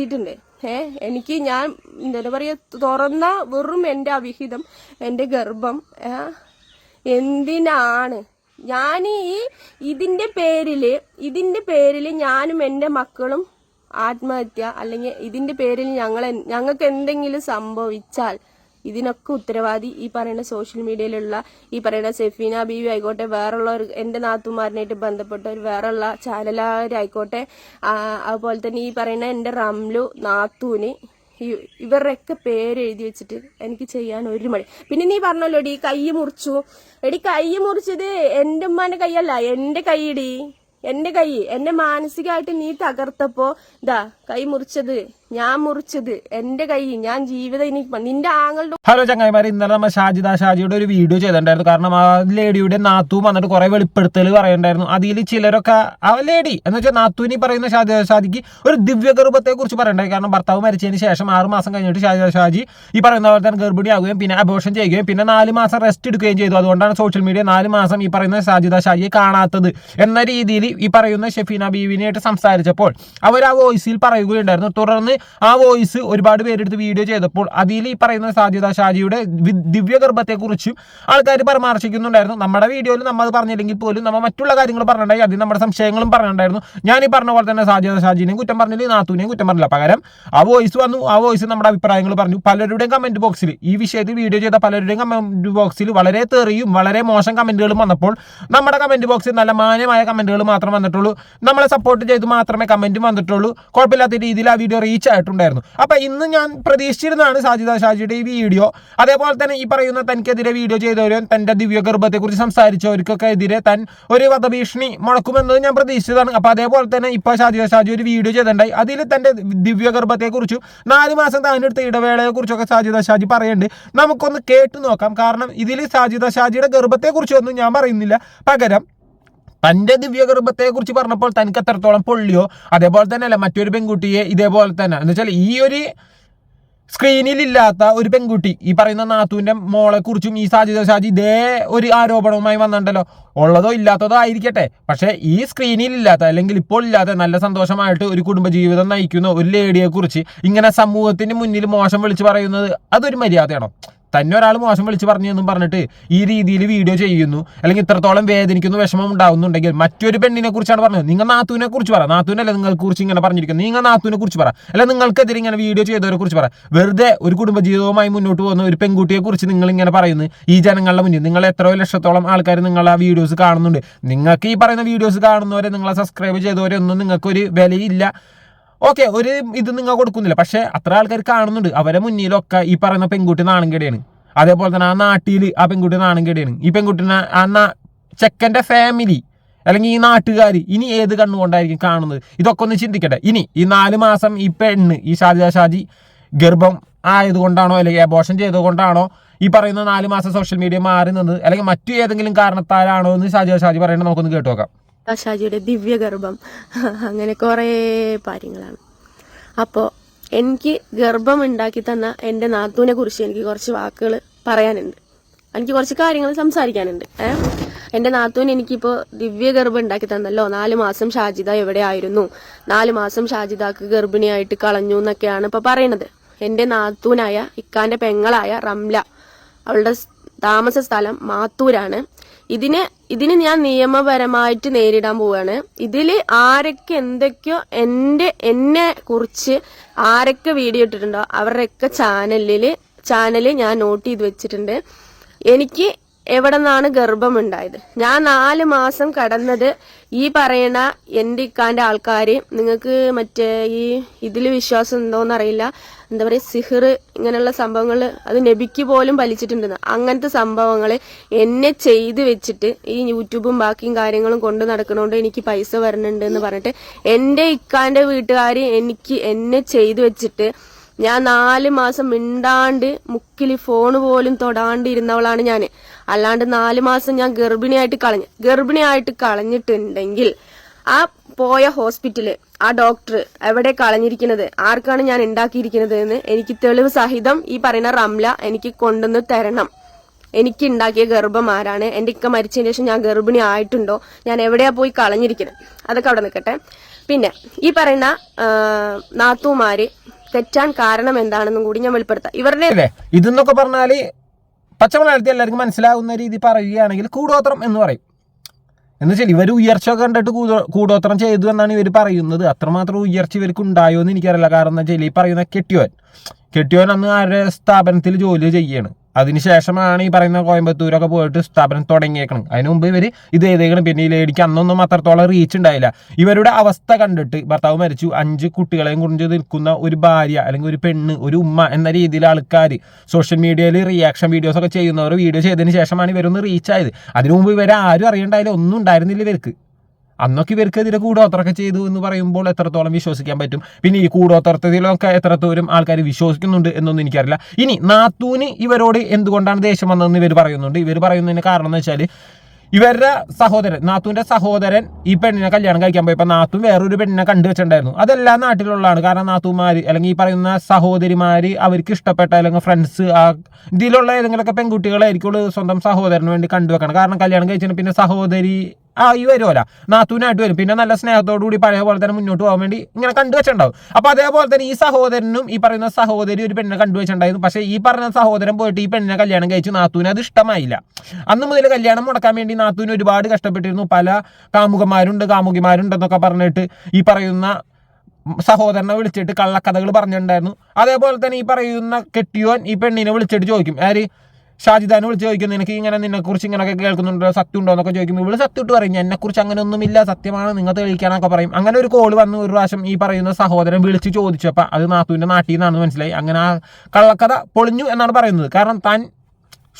എത്തിയിട്ടുണ്ട് ഏഹ് എനിക്ക് ഞാൻ എന്താ പറയുക തുറന്ന വെറും എന്റെ അവിഹിതം എന്റെ ഗർഭം എന്തിനാണ്? ഞാൻ ഈ ഇതിന്റെ പേരിൽ ഇതിന്റെ പേരിൽ ഞാനും എന്റെ മക്കളും ആത്മഹത്യ അല്ലെങ്കിൽ ഇതിന്റെ പേരിൽ ഞങ്ങൾ ഞങ്ങൾക്ക് എന്തെങ്കിലും സംഭവിച്ചാൽ ഇതിനൊക്കെ ഉത്തരവാദി ഈ പറയുന്ന സോഷ്യൽ മീഡിയയിലുള്ള ഈ പറയുന്ന സെഫീന ബീവി ആയിക്കോട്ടെ വേറുള്ള ഒരു എന്റെ നാത്തുമാരനായിട്ട് ബന്ധപ്പെട്ട ഒരു വേറുള്ള ചാനലുകാരായിക്കോട്ടെ ആ, അതുപോലെ തന്നെ ഈ പറയുന്ന എന്റെ റംലു നാത്തൂന് ഇവരുടെയൊക്കെ പേര് എഴുതി വെച്ചിട്ട് എനിക്ക് ചെയ്യാൻ ഒരു മടി. പിന്നെ നീ പറഞ്ഞല്ലോ എടി കൈ മുറിച്ചു. എടി കൈ മുറിച്ചത് എന്റെ ഉമ്മാന്റെ കൈയല്ല എന്റെ കൈയിടി എന്റെ കൈ എന്നെ മാനസികമായിട്ട് നീ തകർത്തപ്പോ ഇതാ കൈ മുറിച്ചത്. ഞാൻ മുറിച്ചത് എന്റെ കൈ ഞാൻ ജീവിതം ഇനി നിന്റെ ആങ്ങളുടെ ഹലോ ചങ്ങായിമാർ ഇന്നലെ നമ്മൾ ഷാജിദ ഷാജിയുടെ ഒരു വീഡിയോ ചെയ്തിട്ടുണ്ടായിരുന്നു. കാരണം ആ ലേഡിയുടെ നാത്തും വന്നിട്ട് കുറെ വെളിപ്പെടുത്തൽ പറയുന്നുണ്ടായിരുന്നു. അതിൽ ചിലരൊക്കെ ആ ലേഡി എന്ന് വെച്ചാൽ നാത്തുവിനി പറയുന്ന ഷാജിദ ഷാജിക്ക് ഒരു ദിവ്യഗർഭത്തെ കുറിച്ച് പറയണ്ടായി കാരണം ഭർത്താവ് മരിച്ചതിന് ശേഷം ആറ് മാസം കഴിഞ്ഞിട്ട് ഷാജിദ ഷാജി ഈ പറയുന്ന പോലെ തന്നെ ഗർഭിണിയാകുകയും പിന്നെ അബോഷൻ ചെയ്യുകയും പിന്നെ നാല് മാസം റെസ്റ്റ് എടുക്കുകയും ചെയ്തു. അതുകൊണ്ടാണ് സോഷ്യൽ മീഡിയ നാല് മാസം ഈ പറയുന്ന ഷാജിദ ഷാജിയെ കാണാത്തത്. എന്ന രീതിയിൽ ഈ പറയുന്ന ഷെഫീന ബീവിനായിട്ട് സംസാരിച്ചപ്പോൾ അവർ ആ വോയിസിൽ പറയുകയുണ്ടായിരുന്നു. തുടർന്ന് ആ വോയിസ് ഒരുപാട് പേരെടുത്ത് വീഡിയോ ചെയ്തപ്പോൾ അതിൽ ഈ പറയുന്ന സാധ്യത ഷാജിയുടെ ദിവ്യ ദിവ്യഗർഭത്തെക്കുറിച്ചും ആൾക്കാർ പരാമർശിക്കുന്നുണ്ടായിരുന്നു. നമ്മുടെ വീഡിയോയിൽ നമ്മൾ പറഞ്ഞില്ലെങ്കിൽ പോലും നമ്മൾ മറ്റുള്ള കാര്യങ്ങൾ പറഞ്ഞിട്ടുണ്ടായി അതിൽ നമ്മുടെ സംശയങ്ങളും പറഞ്ഞിട്ടുണ്ടായിരുന്നു. ഞാൻ ഈ പറഞ്ഞ പോലെ തന്നെ സാധ്യത ഷാജിനെയും കുറ്റം പറഞ്ഞില്ല നാത്തുവിനെയും കുറ്റം പറഞ്ഞില്ല. പകരം ആ വോയിസ് വന്നു ആ വോയിസ് നമ്മുടെ അഭിപ്രായങ്ങൾ പറഞ്ഞു. പലരുടെയും കമന്റ് ബോക്സിൽ ഈ വിഷയത്തിൽ വീഡിയോ ചെയ്ത പലരുടെയും കമന്റ് ബോക്സിൽ വളരെ തെറിയും വളരെ മോശം കമന്റുകളും വന്നപ്പോൾ നമ്മുടെ കമന്റ് ബോക്സിൽ നല്ല മാന്യമായ കമന്റുകൾ മാത്രം വന്നിട്ടുള്ളൂ. നമ്മളെ സപ്പോർട്ട് ചെയ്ത് മാത്രമേ കമന്റും വന്നിട്ടുള്ളൂ. കുഴപ്പമില്ലാത്ത രീതിയിൽ ആ വീഡിയോ റീച്ച് ആയിട്ടുണ്ടായിരുന്നു. അപ്പൊ ഇന്ന് ഞാൻ പ്രതീക്ഷിച്ചിരുന്നതാണ് സാജിദ ഷാജിയുടെ ഈ വീഡിയോ. അതേപോലെ തന്നെ ഈ പറയുന്ന തനിക്കെതിരെ വീഡിയോ ചെയ്തവരും തന്റെ ദിവ്യഗർഭത്തെക്കുറിച്ച് സംസാരിച്ചവർക്കൊക്കെ എതിരെ താൻ ഒരു വധഭീഷണി മുടക്കുമെന്നത് ഞാൻ പ്രതീക്ഷിച്ചതാണ്. അപ്പൊ അതേപോലെ തന്നെ ഇപ്പൊ ഷാജിദ ഷാജി ഒരു വീഡിയോ ചെയ്തിട്ടുണ്ടായി. അതിൽ തന്റെ ദിവ്യഗർഭത്തെക്കുറിച്ചും നാല് മാസം താനെടുത്ത ഇടവേളയെ കുറിച്ചൊക്കെ സാജിദ ഷാജി പറയുന്നുണ്ട്. നമുക്കൊന്ന് കേട്ടു നോക്കാം. കാരണം ഇതിൽ സാജിദ ഷാജിയുടെ ഗർഭത്തെക്കുറിച്ചൊന്നും ഞാൻ പറയുന്നില്ല. പകരം തന്റെ ദിവ്യഗർഭത്തെ കുറിച്ച് പറഞ്ഞപ്പോൾ തനിക്ക് എത്രത്തോളം പൊള്ളിയോ അതേപോലെ തന്നെ അല്ല മറ്റൊരു പെൺകുട്ടിയെ ഇതേപോലെ തന്നെ. എന്ന് വെച്ചാൽ ഈ ഒരു സ്ക്രീനിലില്ലാത്ത ഒരു പെൺകുട്ടി ഈ പറയുന്ന നാത്തുവിന്റെ മോളെ കുറിച്ചും ഈ സാജിദ ഷാജി ഇതേ ഒരു ആരോപണവുമായി വന്നിട്ടുണ്ടല്ലോ. ഉള്ളതോ ഇല്ലാത്തതോ ആയിരിക്കട്ടെ. പക്ഷേ ഈ സ്ക്രീനിലില്ലാത്ത അല്ലെങ്കിൽ ഇപ്പോൾ ഇല്ലാത്ത നല്ല സന്തോഷമായിട്ട് ഒരു കുടുംബജീവിതം നയിക്കുന്ന ഒരു ലേഡിയെക്കുറിച്ച് ഇങ്ങനെ സമൂഹത്തിന് മുന്നിൽ മോശം വിളിച്ച് പറയുന്നത് അതൊരു മര്യാദയാണോ? തന്നെ ഒരാൾ മോശം വിളിച്ച് പറഞ്ഞു എന്നും പറഞ്ഞിട്ട് ഈ രീതിയിൽ വീഡിയോ ചെയ്യുന്നു. അല്ലെങ്കിൽ ഇത്രത്തോളം വേദനിക്കുന്നു വിഷമം ഉണ്ടാകുന്നുണ്ടെങ്കിൽ മറ്റൊരു പെണ്ണിനെ കുറിച്ചാണ് പറഞ്ഞത്. നിങ്ങൾ നാത്തൂനെ കുറിച്ച് പറ. നാത്തൂനല്ല നിങ്ങൾക്ക് കുറിച്ച് ഇങ്ങനെ പറഞ്ഞിരിക്കുന്നത്? നിങ്ങൾ നാത്തൂനെ കുറിച്ച് പറ. അല്ല നിങ്ങൾക്കെതിരെ ഇങ്ങനെ വീഡിയോ ചെയ്തവരെ കുറിച്ച് പറ. വെറുതെ ഒരു കുടുംബ കുടുംബജീവിതവുമായി മുന്നോട്ട് പോകുന്ന ഒരു പെൺകുട്ടിയെ കുറിച്ച് നിങ്ങൾ ഇങ്ങനെ പറയുന്നു. ഈ ജനങ്ങളുടെ മുന്നിൽ. നിങ്ങൾ എത്രയോ ലക്ഷത്തോളം ആൾക്കാർ നിങ്ങൾ ആ വീഡിയോസ് കാണുന്നുണ്ട്. നിങ്ങൾക്ക് ഈ പറയുന്ന വീഡിയോസ് കാണുന്നവരെ നിങ്ങളെ സബ്സ്ക്രൈബ് ചെയ്തവരെ ഒന്നും നിങ്ങൾക്കൊരു വിലയില്ല. ഓക്കെ ഒരു ഇത് നിങ്ങൾ കൊടുക്കുന്നില്ല. പക്ഷേ അത്ര ആൾക്കാർ കാണുന്നുണ്ട്. അവരെ മുന്നിലൊക്കെ ഈ പറയുന്ന പെൺകുട്ടി നാണംകേടിയാണ് അതേപോലെ തന്നെ ആ നാട്ടിൽ ആ പെൺകുട്ടി നാണംകേടിയാണ് ഈ പെൺകുട്ടിനെ ആ ചെക്കന്റെ ഫാമിലി അല്ലെങ്കിൽ ഈ നാട്ടുകാർ ഇനി ഏത് കണ്ണുകൊണ്ടായിരിക്കും കാണുന്നത്? ഇതൊക്കെ ഒന്ന് ചിന്തിക്കട്ടെ. ഇനി ഈ നാല് മാസം ഈ പെണ്ണ് ഈ ഷാജിദ ഷാജി ഗർഭം ആയതുകൊണ്ടാണോ അല്ലെങ്കിൽ അബോഷൻ ചെയ്തുകൊണ്ടാണോ ഈ പറയുന്ന നാല് മാസം സോഷ്യൽ മീഡിയ മാറി നിന്നത് അല്ലെങ്കിൽ മറ്റു ഏതെങ്കിലും കാരണത്താലാണോ എന്ന് ഷാജിദ ഷാജി പറയുന്നത് നമുക്കൊന്ന് കേട്ടു നോക്കാം. ഷാജിയുടെ ദിവ്യഗർഭം. അങ്ങനെ കുറേ കാര്യങ്ങളാണ്. അപ്പോൾ എനിക്ക് ഗർഭം ഉണ്ടാക്കി തന്ന എന്റെ നാത്തൂനെ കുറിച്ച് എനിക്ക് കുറച്ച് വാക്കുകൾ പറയാനുണ്ട്. എനിക്ക് കുറച്ച് കാര്യങ്ങൾ സംസാരിക്കാനുണ്ട്. എന്റെ നാത്തൂൻ എനിക്കിപ്പോൾ ദിവ്യഗർഭം ഉണ്ടാക്കി തന്നല്ലോ. നാല് മാസം ഷാജിദ എവിടെ ആയിരുന്നു? നാല് മാസം ഷാജിദാക്ക് ഗർഭിണിയായിട്ട് കളഞ്ഞു എന്നൊക്കെയാണ് ഇപ്പോൾ പറയണത്. എന്റെ നാത്തൂനായ ഇക്കാന്റെ പെങ്ങളായ റംല. അവളുടെ താമസ സ്ഥലം മാത്തൂരാണ്. ഇതിന് ഇതിന് ഞാൻ നിയമപരമായിട്ട് നേരിടാൻ പോവാണ്. ഇതിൽ ആരൊക്കെ എന്തൊക്കെയോ എന്റെ എന്നെ കുറിച്ച് ആരൊക്കെ വീഡിയോ ഇട്ടിട്ടുണ്ടോ അവരുടെയൊക്കെ ചാനലിൽ ചാനൽ ഞാൻ നോട്ട് ചെയ്ത് വെച്ചിട്ടുണ്ട്. എനിക്ക് എവിടെ നിന്നാണ് ഗർഭമുണ്ടായത്? ഞാൻ നാല് മാസം കടന്നത് ഈ പറയണ എന്റെ ഇക്കാന്റെ ആൾക്കാർ നിങ്ങൾക്ക് മറ്റേ ഈ ഇതിൽ വിശ്വാസം ഉണ്ടോന്ന് അറിയില്ല എന്താ പറയുക സിഹിർ ഇങ്ങനെയുള്ള സംഭവങ്ങൾ അത് നബിക്ക് പോലും വലിച്ചിട്ടുണ്ട് അങ്ങനത്തെ സംഭവങ്ങൾ എന്നെ ചെയ്ത് വെച്ചിട്ട് ഈ യൂട്യൂബും ബാക്കിയും കാര്യങ്ങളും കൊണ്ട് നടക്കണോണ്ട് എനിക്ക് പൈസ വരണുണ്ട് എന്ന് പറഞ്ഞിട്ട് എന്റെ ഇക്കാന്റെ വീട്ടുകാർ എനിക്ക് എന്നെ ചെയ്ത് വെച്ചിട്ട് ഞാൻ നാല് മാസം മിണ്ടാണ്ട് മുക്കിൽ ഫോൺ പോലും തൊടാണ്ട് ഇരുന്നവളാണ് ഞാൻ അല്ലാണ്ട് നാല് മാസം ഞാൻ ഗർഭിണിയായിട്ട് കളഞ്ഞു ഗർഭിണിയായിട്ട് കളഞ്ഞിട്ടുണ്ടെങ്കിൽ ആ പോയ ഹോസ്പിറ്റൽ ആ ഡോക്ടർ എവിടെ കളഞ്ഞിരിക്കുന്നത് ആർക്കാണ് ഞാൻ ഉണ്ടാക്കിയിരിക്കുന്നത് എന്ന് എനിക്ക് തെളിവ് സഹിതം ഈ പറയുന്ന റംല എനിക്ക് കൊണ്ടുവന്ന് തരണം. എനിക്ക് ഉണ്ടാക്കിയ ഗർഭം ആരാണ്? എന്റെ ഇക്ക മരിച്ചതിന് ശേഷം ഞാൻ ഗർഭിണി ആയിട്ടുണ്ടോ? ഞാൻ എവിടെയാ പോയി കളഞ്ഞിരിക്കുന്നത്? അതൊക്കെ അവിടെ നിൽക്കട്ടെ. പിന്നെ ഈ പറയുന്ന നാത്തുമാര് തെറ്റാൻ കാരണം എന്താണെന്നും കൂടി ഞാൻ വെളിപ്പെടുത്താം. ഇവരുടെ ഇതെന്നൊക്കെ പറഞ്ഞാൽ പച്ചമലയാളത്തിൽ എല്ലാവർക്കും മനസ്സിലാവുന്ന രീതി പറയുകയാണെങ്കിൽ കൂടോത്രം എന്ന് പറയും. എന്ന് വെച്ചാൽ ഇവർ ഉയർച്ച കണ്ടിട്ട് കൂടോത്രം ചെയ്തു എന്നാണ് ഇവർ പറയുന്നത്. അത്രമാത്രം ഉയർച്ച ഇവർക്ക് ഉണ്ടായോ എന്ന് എനിക്കറിയില്ല. കാരണം വെച്ചാൽ ഈ പറയുന്ന കെട്ടിയോൻ. കെട്ടിയോൻ അന്ന് ആരുടെ സ്ഥാപനത്തിൽ ജോലി ചെയ്യാണ്. അതിനുശേഷമാണ് ഈ പറയുന്ന കോയമ്പത്തൂരൊക്കെ പോയിട്ട് സ്ഥാപനം തുടങ്ങിയേക്കണം. അതിന് മുമ്പ് ഇവർ ഇത് ചെയ്തേക്കണം. പിന്നെ ഈ ലേഡിക്ക് അന്നൊന്നും അത്രത്തോളം റീച്ച് ഉണ്ടായില്ല. ഇവരുടെ അവസ്ഥ കണ്ടിട്ട് ഭർത്താവ് മരിച്ചു. അഞ്ച് കുട്ടികളെയും കുറിച്ച് നിൽക്കുന്ന ഒരു ഭാര്യ അല്ലെങ്കിൽ ഒരു പെണ്ണ് ഒരു ഉമ്മ എന്ന രീതിയിൽ ആൾക്കാർ സോഷ്യൽ മീഡിയയിൽ റിയാക്ഷൻ വീഡിയോസ് ഒക്കെ ചെയ്യുന്നവർ വീഡിയോ ചെയ്തതിന് ശേഷമാണ് ഇവരൊന്ന് റീച്ച് ആയത്. അതിനു മുമ്പ് ഇവരെ ആരും അറിയണ്ടായാലും ഒന്നും ഉണ്ടായിരുന്നില്ല ഇവർക്ക്. അന്നൊക്കെ ഇവർക്കെതിരെ കൂടോത്രമൊക്കെ ചെയ്തു എന്ന് പറയുമ്പോൾ എത്രത്തോളം വിശ്വസിക്കാൻ പറ്റും? പിന്നെ ഈ കൂടോത്രത്തിലൊക്കെ എത്രത്തോളം ആൾക്കാർ വിശ്വസിക്കുന്നുണ്ട് എന്നൊന്നും എനിക്കറിയില്ല. ഇനി നാത്തൂന് ഇവരോട് എന്തുകൊണ്ടാണ് ദേഷ്യം വന്നതെന്ന് ഇവർ പറയുന്നുണ്ട്. ഇവർ പറയുന്നതിന് കാരണം എന്ന് വെച്ചാൽ ഇവരുടെ സഹോദരൻ നാത്തൂന്റെ സഹോദരൻ ഈ പെണ്ണിനെ കല്യാണം കഴിക്കാൻ പോയപ്പോൾ നാത്തും വേറൊരു പെണ്ണിനെ കണ്ടുവച്ചിട്ടുണ്ടായിരുന്നു അതെല്ലാ നാട്ടിലുള്ളതാണ്. കാരണം നാത്തുമാർ അല്ലെങ്കിൽ ഈ പറയുന്ന സഹോദരിമാര് അവർക്ക് ഇഷ്ടപ്പെട്ട അല്ലെങ്കിൽ ഫ്രണ്ട്സ് ആ ഇതിലുള്ള ഏതെങ്കിലുമൊക്കെ പെൺകുട്ടികളായിരിക്കും സ്വന്തം സഹോദരന് വേണ്ടി കണ്ടുവെക്കണം കാരണം കല്യാണം കഴിച്ചതിന് പിന്നെ സഹോദരി ആ ഈ വരുമല്ല നാത്തൂനായിട്ട് വരും. പിന്നെ നല്ല സ്നേഹത്തോടു കൂടി പഴയ പോലെ തന്നെ മുന്നോട്ട് പോകാൻ വേണ്ടി ഇങ്ങനെ കണ്ടുവച്ചിട്ടുണ്ടാവും അപ്പൊ അതേപോലെ തന്നെ ഈ സഹോദരനും ഈ പറയുന്ന സഹോദരി ഒരു പെണ്ണിനെ കണ്ടുവച്ചിട്ടുണ്ടായിരുന്നു പക്ഷേ ഈ പറഞ്ഞ സഹോദരൻ പോയിട്ട് ഈ പെണ്ണിനെ കല്യാണം കഴിച്ചു. നാത്തൂന് അത് ഇഷ്ടമായില്ല. അന്ന് മുതൽ കല്യാണം മുടക്കാൻ വേണ്ടി നാത്തൂന് ഒരുപാട് കഷ്ടപ്പെട്ടിരുന്നു. പല കാമുകന്മാരുണ്ട് കാമുകിമാരുണ്ടെന്നൊക്കെ പറഞ്ഞിട്ട് ഈ പറയുന്ന സഹോദരനെ വിളിച്ചിട്ട് കള്ളക്കഥകൾ പറഞ്ഞിട്ടുണ്ടായിരുന്നു. അതേപോലെ തന്നെ ഈ പറയുന്ന കെട്ടിയോൻ ഈ പെണ്ണിനെ വിളിച്ചിട്ട് ചോദിക്കും ആര്? ഷാജിദാനെ വിളിച്ച് ചോദിക്കുന്നു നിനക്ക് ഇങ്ങനെ നിന്നെ കുറിച്ച് ഇങ്ങനെയൊക്കെ കേൾക്കുന്നുണ്ടോ? സത്യം ഉണ്ടോ എന്നൊക്കെ ചോദിക്കുമ്പോൾ ഇവൾ സത്യം ഇട്ട് പറയും. എന്നെ കുറിച്ച് അങ്ങനെ ഒന്നുമില്ല സത്യമാണ്. നിങ്ങൾ തെളിയിക്കാനൊക്കെ പറയും. അങ്ങനെ ഒരു കോൾ വന്ന് ഒരു പ്രാവശ്യം ഈ പറയുന്ന സഹോദരൻ വിളിച്ച് ചോദിച്ചപ്പോൾ അത് നാത്തുവിന്റെ നാട്ടിൽ നിന്നാണെന്ന് മനസ്സിലായി. അങ്ങനെ ആ കള്ളക്കഥ പൊളിഞ്ഞു എന്നാണ് പറയുന്നത്. കാരണം താൻ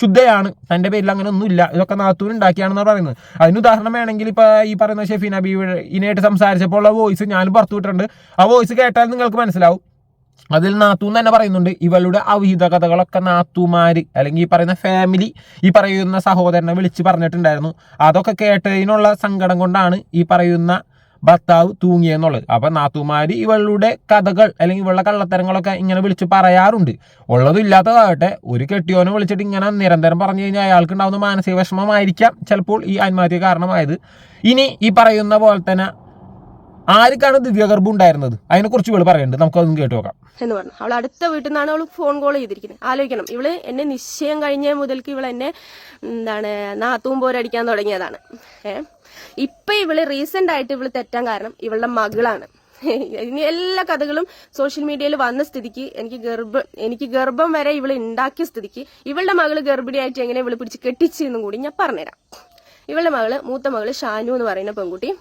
ശുദ്ധയാണ്. തന്റെ പേരിൽ അങ്ങനെ ഒന്നുമില്ല. ഇതൊക്കെ നാത്തൂർ ഉണ്ടാക്കിയാണെന്ന് പറയുന്നത്. അതിന് ഉദാഹരണം വേണമെങ്കിൽ ഇപ്പോൾ ഈ പറയുന്ന ഷെഫീൻ അബീവ് ഇതിനായിട്ട് സംസാരിച്ചപ്പോൾ ഉള്ള വോയിസ് ഞാനും പുറത്തു വിട്ടിട്ടുണ്ട്. ആ വോയിസ് കേട്ടാൽ നിങ്ങൾക്ക് മനസ്സിലാവും. അതിൽ നാത്തൂൻ തന്നെ പറയുന്നുണ്ട്. ഇവളുടെ അവിഹിത കഥകളൊക്കെ നാത്തുമാര് അല്ലെങ്കിൽ ഈ പറയുന്ന ഫാമിലി ഈ പറയുന്ന സഹോദരനെ വിളിച്ച് പറഞ്ഞിട്ടുണ്ടായിരുന്നു. അതൊക്കെ കേട്ടതിനുള്ള സങ്കടം കൊണ്ടാണ് ഈ പറയുന്ന ഭർത്താവ് തൂങ്ങിയെന്നുള്ളത്. അപ്പൊ നാത്തുമാര് ഇവളുടെ കഥകൾ അല്ലെങ്കിൽ ഇവളുടെ കള്ളത്തരങ്ങളൊക്കെ ഇങ്ങനെ വിളിച്ച് പറയാറുണ്ട്. ഉള്ളതും ഇല്ലാത്തതാകട്ടെ ഒരു കെട്ടിയോനെ വിളിച്ചിട്ട് ഇങ്ങനെ നിരന്തരം പറഞ്ഞു കഴിഞ്ഞാൽ അയാൾക്ക് ഉണ്ടാകുന്ന മാനസിക വിഷമമായിരിക്കാം ചിലപ്പോൾ ഈ ആത്മഹത്യ കാരണമായത്. ഇനി ഈ പറയുന്ന പോലെ തന്നെ ആർക്കാണ് ദിവ്യഗർഭം ഉണ്ടായിരുന്നത്? അതിനെക്കുറിച്ച് ഇവൾ പറയുന്നുണ്ട് നമുക്കതൊന്നും കേട്ടു നോക്കാം. എന്ന് പറഞ്ഞു. അവൾ അടുത്ത വീട്ടിൽ നിന്നാണ് അവൾ ഫോൺ കോൾ ചെയ്തിരിക്കുന്നത്. ആലോചിക്കണം. ഇവൾ എന്നെ നിശ്ചയം കഴിഞ്ഞ മുതൽക്ക് ഇവൾ എന്നെ എന്താണ് നാത്തൂം പോരടിക്കാൻ തുടങ്ങിയതാണ്. ഏ? ഇപ്പൊ ഇവൾ റീസെന്റ് ആയിട്ട് ഇവൾ തെറ്റാൻ കാരണം ഇവളുടെ മകളാണ്. ഇനി എല്ലാ കഥകളും സോഷ്യൽ മീഡിയയിൽ വന്ന സ്ഥിതിക്ക് എനിക്ക് ഗർഭം എനിക്ക് ഗർഭം വരെ ഇവൾ ഉണ്ടാക്കിയ സ്ഥിതിക്ക് ഇവളുടെ മകൾ ഗർഭിണിയായിട്ട് എങ്ങനെ ഇവൾ പിടിച്ച് കെട്ടിച്ചെന്നും കൂടി ഞാൻ പറഞ്ഞുതരാം. ഇവളുടെ മകൾ മൂത്ത മകൾ ഷാനു എന്ന് പറയുന്ന പെൺകുട്ടി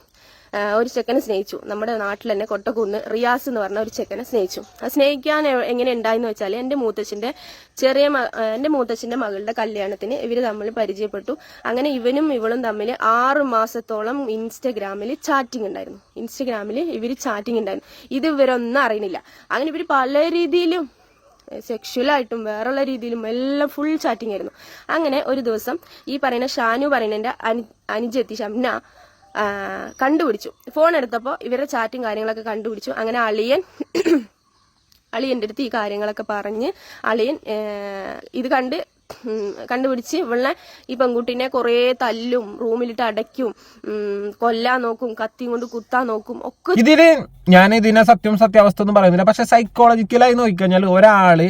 ഒരു ചെക്കനെ സ്നേഹിച്ചു. നമ്മുടെ നാട്ടിൽ തന്നെ കൊട്ടക്കുന്ന് റിയാസ് എന്ന് പറഞ്ഞ ഒരു ചെക്കനെ സ്നേഹിച്ചു. ആ സ്നേഹിക്കാൻ എങ്ങനെ ഉണ്ടായെന്ന് വെച്ചാൽ എന്റെ മൂത്തച്ഛന്റെ ചെറിയ എന്റെ മൂത്തച്ഛന്റെ മകളുടെ കല്യാണത്തിന് ഇവർ തമ്മിൽ പരിചയപ്പെട്ടു. അങ്ങനെ ഇവനും ഇവളും തമ്മിൽ ആറ് മാസത്തോളം ഇൻസ്റ്റഗ്രാമിൽ ചാറ്റിംഗ് ഉണ്ടായിരുന്നു. ഇൻസ്റ്റഗ്രാമിൽ ഇവർ ചാറ്റിംഗ് ഉണ്ടായിരുന്നു. ഇത് ഇവരൊന്നും അറിയണില്ല അങ്ങനെ ഇവർ പല രീതിയിലും സെക്ഷുവലായിട്ടും വേറെയുള്ള രീതിയിലും എല്ലാം ഫുൾ ചാറ്റിംഗ് ആയിരുന്നു. അങ്ങനെ ഒരു ദിവസം ഈ പറയുന്ന ഷാനു പറയുന്ന എന്റെ അനു അനുജത്തി ഷംന കണ്ടുപിടിച്ചു. ഫോൺ എടുത്തപ്പോൾ ഇവരുടെ ചാറ്റും കാര്യങ്ങളൊക്കെ കണ്ടുപിടിച്ചു. അങ്ങനെ അളിയൻ അളിയന്റെ അടുത്ത് ഈ കാര്യങ്ങളൊക്കെ പറഞ്ഞ് അളിയൻ ഇത് കണ്ട് കണ്ടുപിടിച്ച് ഇവളെ ഈ പെൺകുട്ടീനെ കുറേ തല്ലും റൂമിലിട്ട് അടയ്ക്കും കൊല്ലാൻ നോക്കും കത്തിയും കൊണ്ട് കുത്താൻ നോക്കും ഒക്കെ ഇതിൽ ഞാൻ ഇതിനെ സത്യം സത്യാവസ്ഥ ഒന്നും പറയുന്നില്ല. പക്ഷെ സൈക്കോളജിക്കലായി നോക്കിക്കഴിഞ്ഞാൽ ഒരാൾ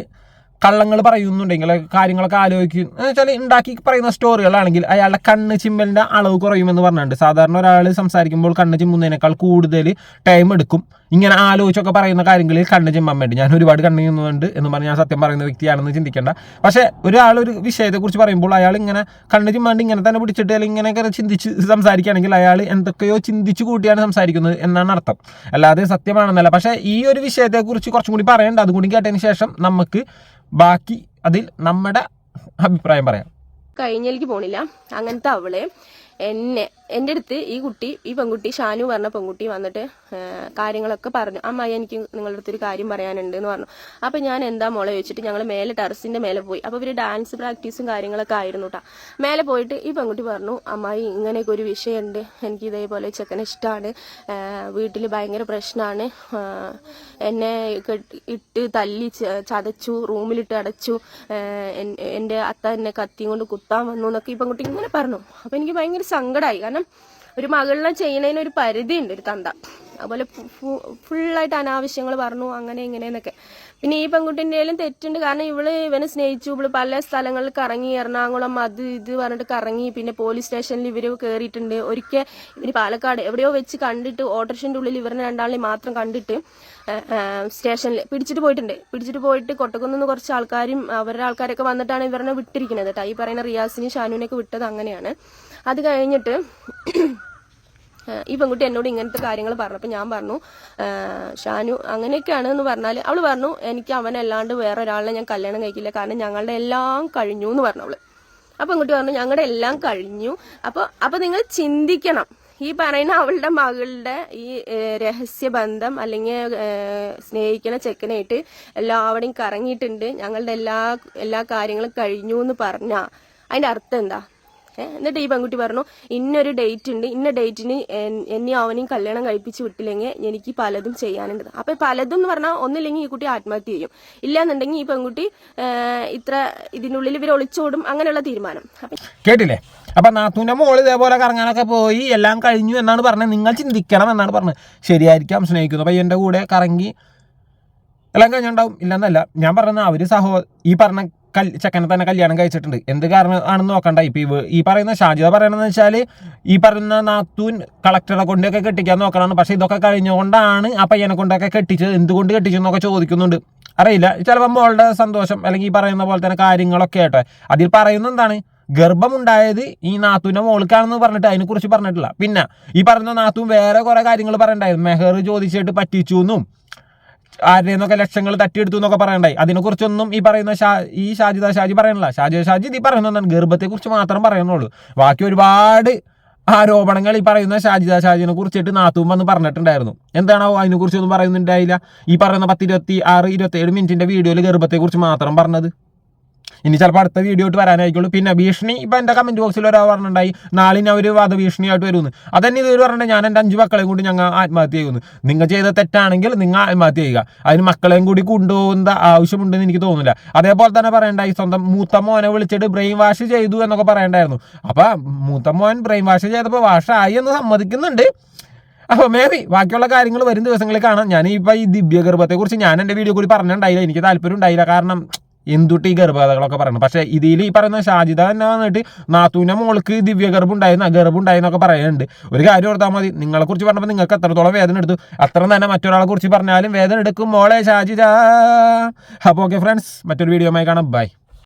കള്ളങ്ങൾ പറയുന്നുണ്ടെങ്കിൽ കാര്യങ്ങളൊക്കെ ആലോചിക്കും. എന്ന് വെച്ചാൽ ഉണ്ടാക്കി പറയുന്ന സ്റ്റോറികളാണെങ്കിൽ അയാളുടെ കണ്ണ് ചിമ്മലിന്റെ അളവ് കുറയുമെന്ന് പറഞ്ഞിട്ടുണ്ട്. സാധാരണ ഒരാൾ സംസാരിക്കുമ്പോൾ കണ്ണ് ചിമ്മുന്നതിനേക്കാൾ കൂടുതൽ ടൈം എടുക്കും. ഇങ്ങനെ ആലോചിച്ചൊക്കെ പറയുന്ന കാര്യങ്ങളിൽ കണ്ണ് ചിമ്മാൻ വേണ്ടി. ഞാൻ ഒരുപാട് കണ്ണ് ചെയ്യുന്നുണ്ട് എന്ന് പറഞ്ഞ് ഞാൻ സത്യം പറയുന്ന വ്യക്തിയാണെന്ന് ചിന്തിക്കേണ്ട. പക്ഷേ ഒരാൾ ഒരു വിഷയത്തെക്കുറിച്ച് പറയുമ്പോൾ അയാൾ ഇങ്ങനെ കണ്ണ് ചിമ്മാണ്ട് ഇങ്ങനെ തന്നെ പിടിച്ചിട്ട് അല്ലെങ്കിൽ ഇങ്ങനെയൊക്കെ ചിന്തിച്ച് സംസാരിക്കുകയാണെങ്കിൽ അയാൾ എന്തൊക്കെയോ ചിന്തിച്ച് കൂട്ടിയാണ് സംസാരിക്കുന്നത് എന്നാണ് അർത്ഥം. അല്ലാതെ സത്യമാണെന്നല്ല. പക്ഷേ ഈ ഒരു വിഷയത്തെക്കുറിച്ച് കുറച്ചും കൂടി പറയേണ്ട. അതുകൂടി കേട്ടതിന് ശേഷം നമുക്ക് ബാക്കി അതിൽ നമ്മുടെ അഭിപ്രായം പറയാം. കഴിഞ്ഞിലേക്ക് പോണില്ല. അങ്ങനത്തെ അവളെ എന്നെ എന്റെ അടുത്ത് ഈ കുട്ടി ഈ പെൺകുട്ടി ഷാനു പറഞ്ഞ പെൺകുട്ടി വന്നിട്ട് കാര്യങ്ങളൊക്കെ പറഞ്ഞു. അമ്മ എനിക്ക് നിങ്ങളുടെ അടുത്ത് ഒരു കാര്യം പറയാനുണ്ട് എന്ന് പറഞ്ഞു. അപ്പൊ ഞാൻ എന്താ മോളെ വെച്ചിട്ട് ഞങ്ങൾ മേലെ ടെറസിന്റെ മേലെ പോയി. അപ്പൊ ഇവർ ഡാൻസ് പ്രാക്ടീസും കാര്യങ്ങളൊക്കെ ആയിരുന്നു കേട്ടോ മേലെ പോയിട്ട് ഈ പെൺകുട്ടി പറഞ്ഞു അമ്മായി ഇങ്ങനെയൊക്കെ ഒരു വിഷയമുണ്ട്. എനിക്ക് ഇതേപോലെ ചെക്കനെ ഇഷ്ടമാണ് വീട്ടിൽ ഭയങ്കര പ്രശ്നമാണ് എന്നെ ഇട്ട് തല്ലി ചതച്ചു റൂമിലിട്ട് അടച്ചു. എന്റെ അത്ത എന്നെ കത്തിയും കൊണ്ട് കുത്താൻ വന്നു എന്നൊക്കെ ഈ പെൺകുട്ടി ഇങ്ങനെ പറഞ്ഞു. അപ്പൊ എനിക്ക് ഭയങ്കര സങ്കടമായി കാരണം ഒരു മകളിനെ ചെയ്യുന്നതിന് ഒരു പരിധിയുണ്ട് ഒരു തന്ത. അതുപോലെ ഫുള്ളായിട്ട് അനാവശ്യങ്ങൾ പറഞ്ഞു അങ്ങനെ ഇങ്ങനെയെന്നൊക്കെ. പിന്നെ ഈ പെൺകുട്ടിന്റെയിലും തെറ്റുണ്ട്. കാരണം ഇവൾ ഇവനെ സ്നേഹിച്ചു. ഇവൾ പല സ്ഥലങ്ങളിൽ കറങ്ങി എറണാകുളം അത് ഇത് പറഞ്ഞിട്ട് കറങ്ങി. പിന്നെ പോലീസ് സ്റ്റേഷനിൽ ഇവർ കയറിയിട്ടുണ്ട് ഒരിക്കൽ ഇവർ പാലക്കാട് എവിടെയോ വെച്ച് കണ്ടിട്ട് ഓട്ടോറിക്ഷന്റെ ഉള്ളിൽ ഇവരുടെ രണ്ടാളിനെ മാത്രം കണ്ടിട്ട് സ്റ്റേഷനിൽ പിടിച്ചിട്ട് പോയിട്ടുണ്ട്. പിടിച്ചിട്ട് പോയിട്ട് കൊട്ടക്കുന്നു കുറച്ച് ആൾക്കാരും അവരുടെ ആൾക്കാരൊക്കെ വന്നിട്ടാണ് ഇവരെ വിട്ടിരിക്കുന്നത് കേട്ടോ. ഈ പറയുന്ന റിയാസിനെയും ഷാനുവിനെയൊക്കെ വിട്ടത് അങ്ങനെയാണ്. അത് കഴിഞ്ഞിട്ട് ഈ പെൺകുട്ടി എന്നോട് ഇങ്ങനത്തെ കാര്യങ്ങൾ പറഞ്ഞപ്പോൾ ഞാൻ പറഞ്ഞു ഷാനു അങ്ങനെയൊക്കെയാണ് എന്ന് പറഞ്ഞാൽ അവൾ പറഞ്ഞു എനിക്ക് അവനല്ലാണ്ട് വേറെ ഒരാളെ ഞാൻ കല്യാണം കഴിക്കില്ല. കാരണം ഞങ്ങളുടെ എല്ലാം കഴിഞ്ഞു എന്ന് പറഞ്ഞു അവൾ. ആ പെൺകുട്ടി പറഞ്ഞു ഞങ്ങളുടെ എല്ലാം കഴിഞ്ഞു. അപ്പോൾ അപ്പോൾ നിങ്ങൾ ചിന്തിക്കണം. ഈ പറയുന്ന അവളുടെ മകളുടെ ഈ രഹസ്യ രഹസ്യബന്ധം അല്ലെങ്കിൽ സ്നേഹിക്കണ ചെക്കനായിട്ട് എല്ലാവടെയും കറങ്ങിയിട്ടുണ്ട്. ഞങ്ങളുടെ എല്ലാ എല്ലാ കാര്യങ്ങളും കഴിഞ്ഞു എന്ന് പറഞ്ഞ അതിന്റെ അർത്ഥം എന്താ? എന്നിട്ട് ഈ പെൺകുട്ടി പറഞ്ഞു ഇന്നൊരു ഡേറ്റ് ഉണ്ട്. ഇന്ന ഡേറ്റിന് എന്നെ അവനെയും കല്യാണം കഴിപ്പിച്ച് വിട്ടില്ലെങ്കിൽ എനിക്ക് പലതും ചെയ്യാനുണ്ട്. അപ്പൊ പലതും എന്ന് പറഞ്ഞാൽ ഒന്നില്ലെങ്കിൽ ഈ കുട്ടി ആത്മഹത്യ ചെയ്യും. ഇല്ലാന്നുണ്ടെങ്കിൽ ഈ പെൺകുട്ടി ഇത്ര ഇതിനുള്ളിൽ ഇവർ ഒളിച്ചോടും അങ്ങനെയുള്ള തീരുമാനം. കേട്ടില്ലേ? അപ്പൊ നാത്തൂന്റെ മോൾ ഇതേപോലെ കറങ്ങാനൊക്കെ പോയി എല്ലാം കഴിഞ്ഞു എന്നാണ് പറഞ്ഞത്. നിങ്ങൾ ചിന്തിക്കണം എന്നാണ് പറഞ്ഞത്. ശരിയായിരിക്കാം സ്നേഹിക്കുന്നു. പയ്യന്റെ കൂടെ കറങ്ങി എല്ലാം കഴിഞ്ഞുണ്ടാവും. ഇല്ലെന്നല്ല ഞാൻ പറഞ്ഞ അവർ സഹോ ഈ പറഞ്ഞ ചെക്കനെ തന്നെ കല്യാണം കഴിച്ചിട്ടുണ്ട്. എന്ത് കാരണം ആണെന്ന് നോക്കണ്ട. ഇപ്പൊ ഈ പറയുന്ന ഷാജിത പറയണെന്ന് വെച്ചാൽ ഈ പറയുന്ന നാത്തൂൻ കളക്ടറെ കൊണ്ടൊക്കെ കെട്ടിക്കാൻ നോക്കണം പക്ഷെ ഇതൊക്കെ കഴിഞ്ഞുകൊണ്ടാണ് ആ പയ്യനെ കൊണ്ടൊക്കെ കെട്ടിച്ചത്. എന്തുകൊണ്ട് കെട്ടിച്ചു എന്നൊക്കെ ചോദിക്കുന്നുണ്ട്. അറിയില്ല. ചിലപ്പോൾ മോളുടെ സന്തോഷം അല്ലെങ്കിൽ ഈ പറയുന്ന പോലെ തന്നെ കാര്യങ്ങളൊക്കെ ആട്ടെ. അതിൽ പറയുന്ന എന്താണ്? ഗർഭമുണ്ടായത് ഈ നാത്തുവിന്റെ മോൾക്കാണെന്ന് പറഞ്ഞിട്ട് അതിനെക്കുറിച്ച് പറഞ്ഞിട്ടില്ല. പിന്നെ ഈ പറയുന്ന നാത്തൂൻ വേറെ കുറെ കാര്യങ്ങൾ പറയണ്ടായിരുന്നു. മെഹർ ചോദിച്ചിട്ട് പറ്റിച്ചു എന്നും ആരുടെ നിന്നൊക്കെ ലക്ഷങ്ങൾ തട്ടിയെടുത്തു എന്നൊക്കെ പറയണ്ടായി. അതിനെക്കുറിച്ചൊന്നും ഈ പറയുന്ന ഷാ ഈ ഷാജിദ ഷാജി പറയണില്ല. ഷാജി ഷാജി ഇത് പറയുന്നതാണ് ഗർഭത്തെക്കുറിച്ച് മാത്രം പറയുന്നുള്ളൂ. ബാക്കി ഒരുപാട് ആരോപണങ്ങൾ ഈ പറയുന്ന ഷാജിദ ഷാജിനെ കുറിച്ചിട്ട് നാത്തൂൻ വന്ന് പറഞ്ഞിട്ടുണ്ടായിരുന്നു. എന്താണോ അതിനെക്കുറിച്ചൊന്നും പറയുന്നുണ്ടായില്ല? ഈ പറയുന്ന പത്തിരുപത്തി ആറ് ഇരുപത്തി ഏഴ് മിനിറ്റിന്റെ വീഡിയോയിൽ ഗർഭത്തെക്കുറിച്ച് മാത്രം പറഞ്ഞത്. ഇനി ചിലപ്പോൾ അടുത്ത വീഡിയോ ആയിട്ട് വരാനായിരിക്കുള്ളൂ. പിന്നെ ഭീഷണി ഇപ്പം എന്റെ കമന്റ് ബോക്സിൽ ഒരാൾ പറഞ്ഞിട്ടുണ്ടായി നാളിന് അവർ വധഭീഷണിയായിട്ട് വരുമെന്ന്. അതന്നെ ഇതൊരു പറഞ്ഞിട്ട് ഞാൻ എന്റെ അഞ്ച് മക്കളെയും കൂടി ഞങ്ങൾ ആത്മഹത്യ ചെയ്യുന്നു. നിങ്ങൾ ചെയ്ത തെറ്റാണെങ്കിൽ നിങ്ങൾ ആത്മഹത്യ ചെയ്യുക. അതിന് മക്കളെയും കൂടി കൊണ്ടുപോകുന്ന ആവശ്യമുണ്ടെന്ന് എനിക്ക് തോന്നുന്നില്ല. അതേപോലെ തന്നെ പറയണ്ടായി സ്വന്തം മൂത്ത മോനെ വിളിച്ചിട്ട് ബ്രെയിൻ വാഷ് ചെയ്തു എന്നൊക്കെ പറയണ്ടായിരുന്നു. അപ്പം മൂത്ത മോൻ ബ്രെയിൻ വാഷ് ചെയ്തപ്പോൾ വാഷായി എന്ന് സമ്മതിക്കുന്നുണ്ട്. അപ്പോൾ മേ ബി ബാക്കിയുള്ള കാര്യങ്ങൾ വരും ദിവസങ്ങളിൽ കാണാം. ഞാൻ ഇപ്പോൾ ഈ ദിവ്യഗർഭത്തെക്കുറിച്ച് ഞാൻ എന്റെ വീഡിയോ കൂടി പറഞ്ഞിട്ടുണ്ടായില്ല. എനിക്ക് താല്പര്യം ഉണ്ടായില്ല. കാരണം എന്തുട്ട് ഗർഭകഥകളൊക്കെ പറയണം പക്ഷേ ഇതിൽ ഈ പറയുന്ന ഷാജിദ തന്നെ വന്നിട്ട് നാത്തൂന്റെ മോൾക്ക് ദിവ്യഗർഭം ഉണ്ടായിരുന്ന ഗർഭം പറയുന്നുണ്ട്. ഒരു കാര്യം ഓർത്താൽ മതി. നിങ്ങളെ കുറിച്ച് പറഞ്ഞപ്പോൾ നിങ്ങൾക്ക് എത്രത്തോളം വേദന എടുത്തു? അത്ര തന്നെ മറ്റൊരാളെ കുറിച്ച് പറഞ്ഞാലും വേദന എടുക്കും മോളെ ഷാജിദ. അപ്പോൾ ഓക്കെ ഫ്രണ്ട്സ് മറ്റൊരു വീഡിയോ കാണാം. ബൈ